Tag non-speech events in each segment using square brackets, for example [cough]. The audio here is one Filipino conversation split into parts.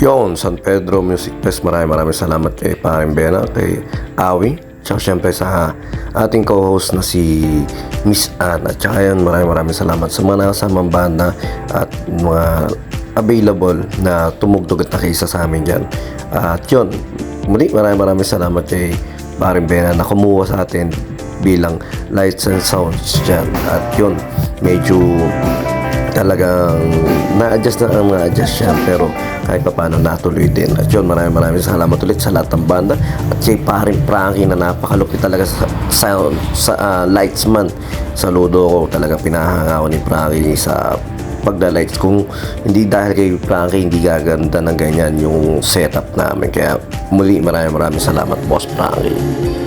Yon, San Pedro Music Fest. Maraming maraming salamat kay Paring Bena, kay Awi, tsaka syempre sa ating co-host na si Miss Ann. At tsaka yun, maraming maraming salamat sa mga nakasamang banda at mga available na tumugtog at nakisa sa amin dyan. At yun, muli maraming maraming salamat kay Paring Bena na kumuha sa atin bilang lights and sounds dyan. At yun, medyo talagang na-adjust na ang na-adjust siya pero kahit pa paano natuloy din. At yun maraming maraming salamat ulit sa lahat ng banda. At si paring Frankie na napakalupit talaga sa, sound sa ah, lightsman saludo ko talagang pinahangaw ni Frankie sa pagla-lights. Kung hindi dahil kay Frankie hindi gaganda ng ganyan yung setup namin. Kaya muli maraming maraming salamat boss Frankie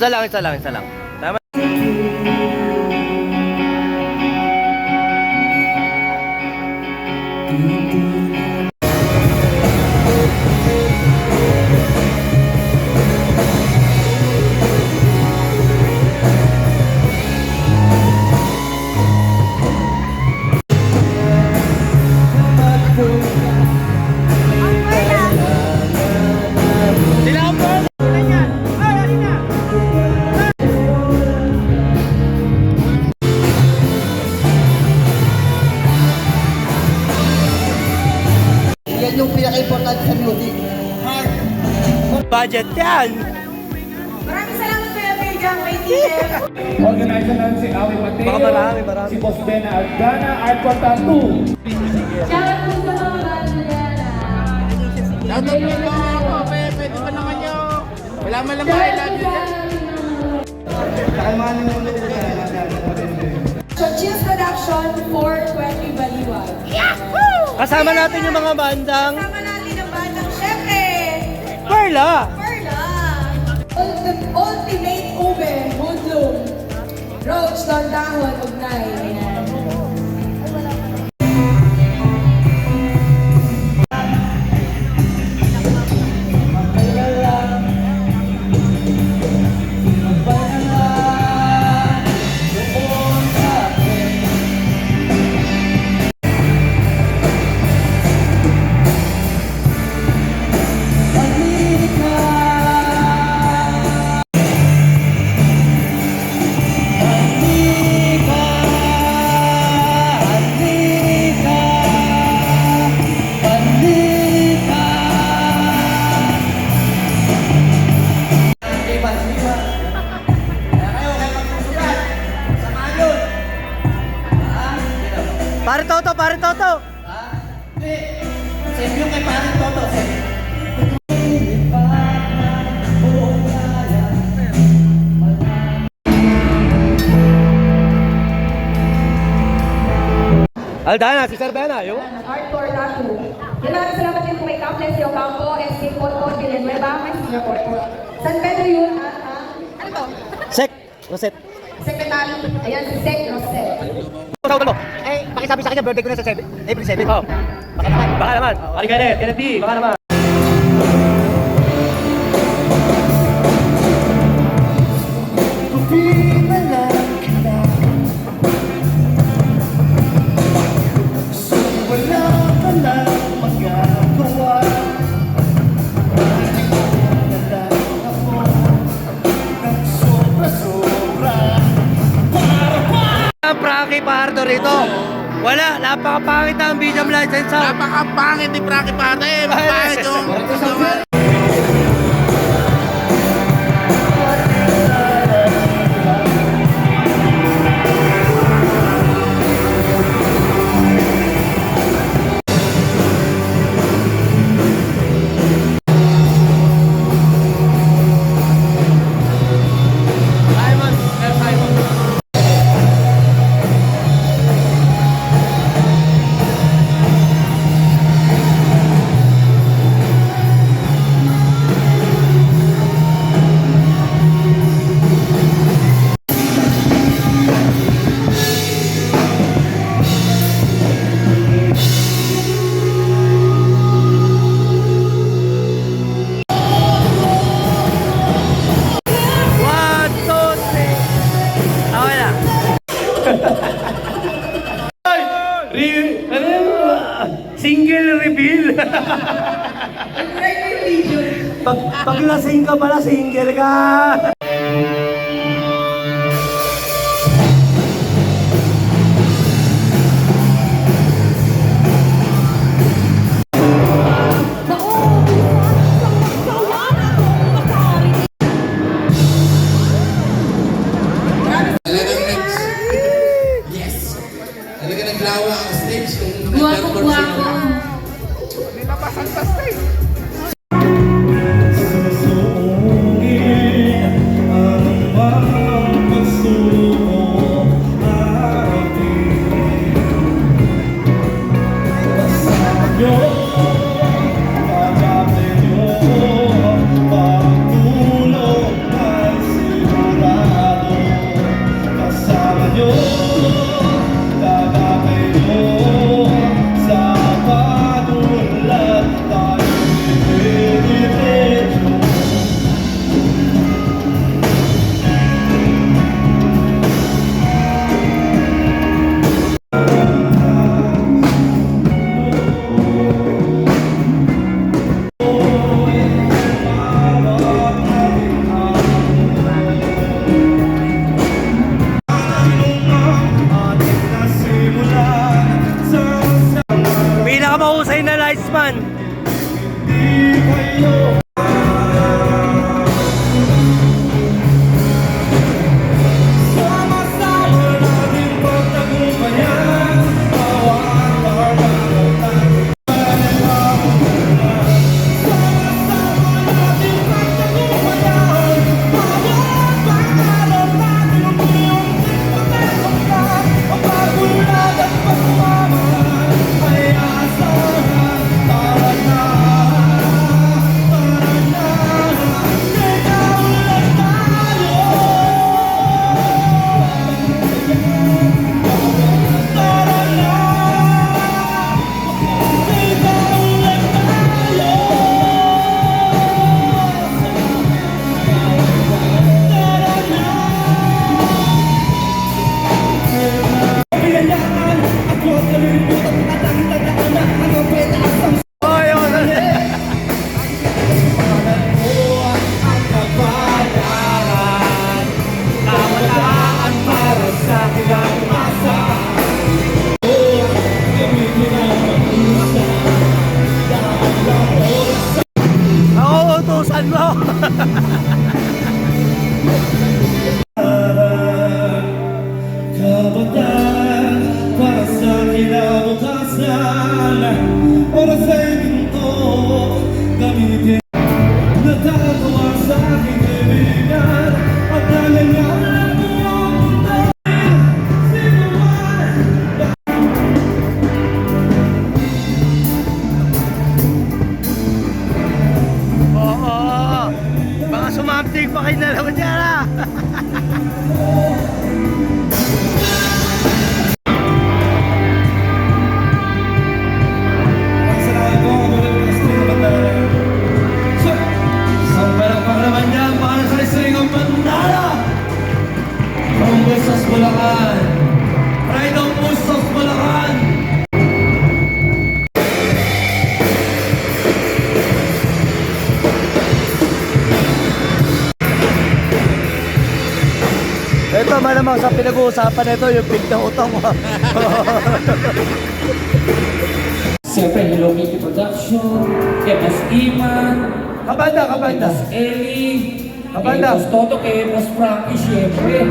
चला चला चला. Budget yan! Maraming salamat Pejang, kay teacher. Organizer natin si Awi Mateo. Baka marami, marami. Si Boss Bena Agana, Art Quarta 2. Shoutout po sa mga banda yan. Shoutout mo mo ako, pe, pwede ba naman nyo? Wala man lang ba I love you dyan? So, Chills Production for 20 Baliwag. Kasama natin yung mga bandang Kasama natin ang bandang syempre, Perla! Roach, Lordahon, Ugnay. Aldana, si Sir Bena, yung? Hardcore tattoo. Maraming salamat din po kay Caples Yo Campo, SK Porto, Villanueva, may Senior Porto. San Pedro yun, at ah, ano to? Sek, Roset. Secretary, ayan si Sec Rosel. Tawag mo. Eh, pakisabi sa akin, birthday ko na sa 7. April 7. Oh. Baka naman. Baka naman. Baka Kenneth, Kenneth D. Baka naman. Ang Frankie Pardo rito. Wala, napakapangit ang BGM license. Napakapangit ni Frankie Pate. Pangit yung... [laughs] ka pala, single ka. Talagang naglawa ang stage kung Guwapo, guwapo. Susungin sa pinag-uusapan nito yung big na utang mo. [laughs] Siyempre, Hello Kitty Production, kay Boss Iman, Kabanda, kay kabanda. Ellie, kay Kabanda. Boss Toto, kay Boss Frankie, siyempre.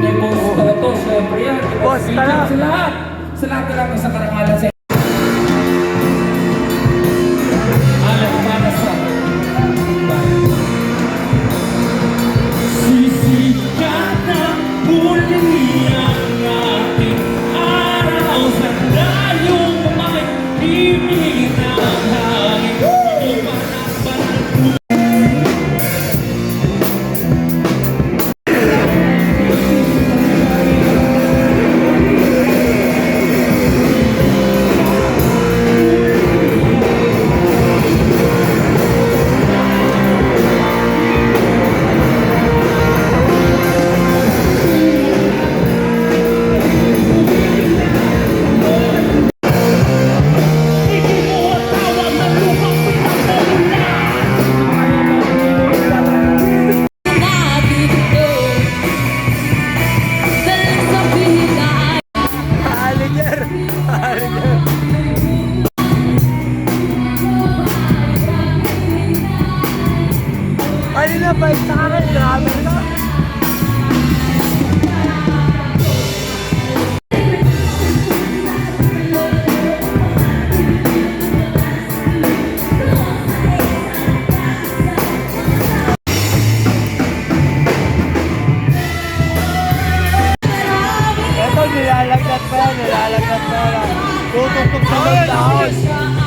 Kay Boss Toto, siyempre yan. Kay Boss, Boss tara. Sa lahat. Sa lahat na lang sa karangalan sa pa pa yan. Tututok sa dahon.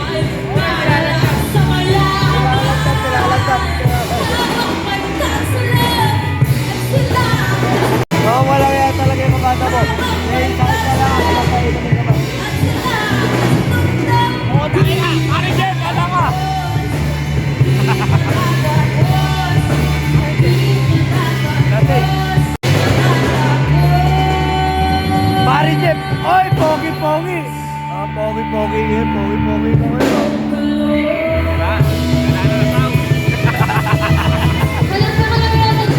Yun, pogi-pogi mo ngayon. Diba?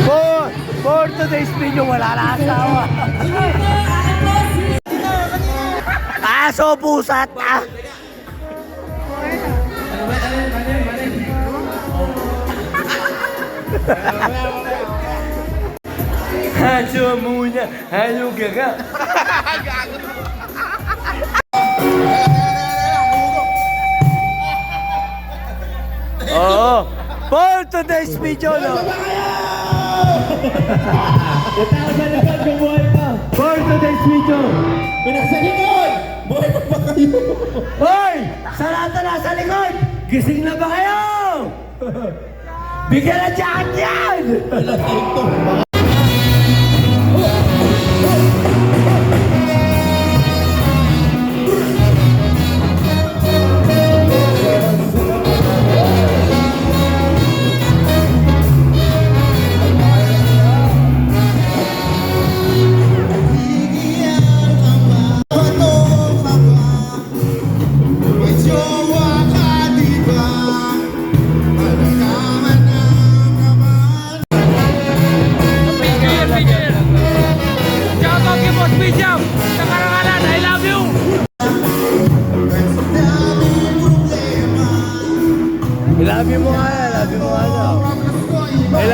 For, for today's video, wala na asawa. Aso, pusat! Ah! Aso muna, halo gaga. Oo. For today's video, no? For today's video. Pinagsalingon! Buhay pa ba kayo? Hoy! Sa lahat na nasa likod! Gising na ba kayo? [laughs] Bigyan ng jacket yan!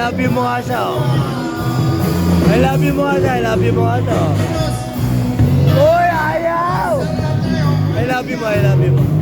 Love you mo nga siya. oh. I love you mo nga siya. I love you mo nga siya. oh. Uy, ayaw! I love you mo, I love you mo.